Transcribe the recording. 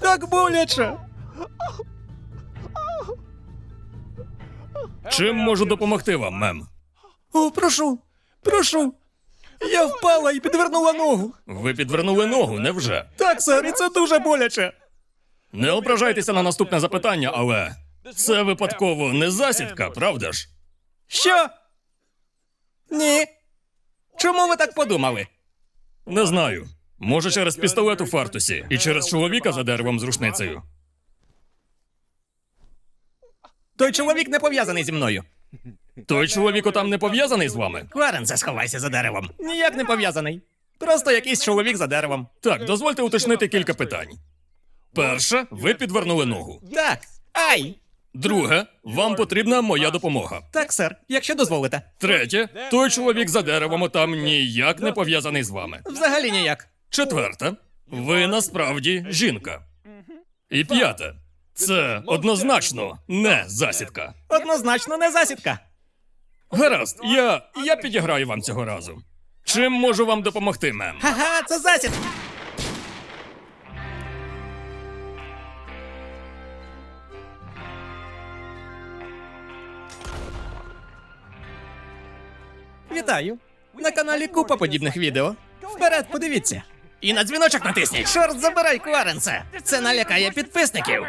Так боляче. Чим можу допомогти вам, мем? О, прошу, прошу. Я впала і підвернула ногу. Ви підвернули ногу, невже? Так, сер, і це дуже боляче. Не ображайтеся на наступне запитання, але це випадково не засідка, правда ж? Що? Ні. Чому ви так подумали? Не знаю. Може, через пістолет у фартусі і через чоловіка за деревом з рушницею. Той чоловік не пов'язаний зі мною. Той чоловік там не пов'язаний з вами? Кларенсе, сховайся за деревом. Ніяк не пов'язаний. Просто якийсь чоловік за деревом. Так, дозвольте уточнити кілька питань. Перше, ви підвернули ногу. Так. Ай! Друге, вам потрібна моя допомога. Так, сер, якщо дозволите. Третє, той чоловік за деревом там ніяк не пов'язаний з вами. Взагалі ніяк. Четверте, ви насправді жінка. І п'яте, це однозначно не засідка. Однозначно не засідка. Гаразд, я, я підіграю вам цього разу. Чим можу вам допомогти, мем? Ага, це засідка. Вітаю! На каналі купа подібних відео. Вперед, подивіться. І на дзвіночок натисніть. Чорт забирай, Кларенсе! Це налякає підписників.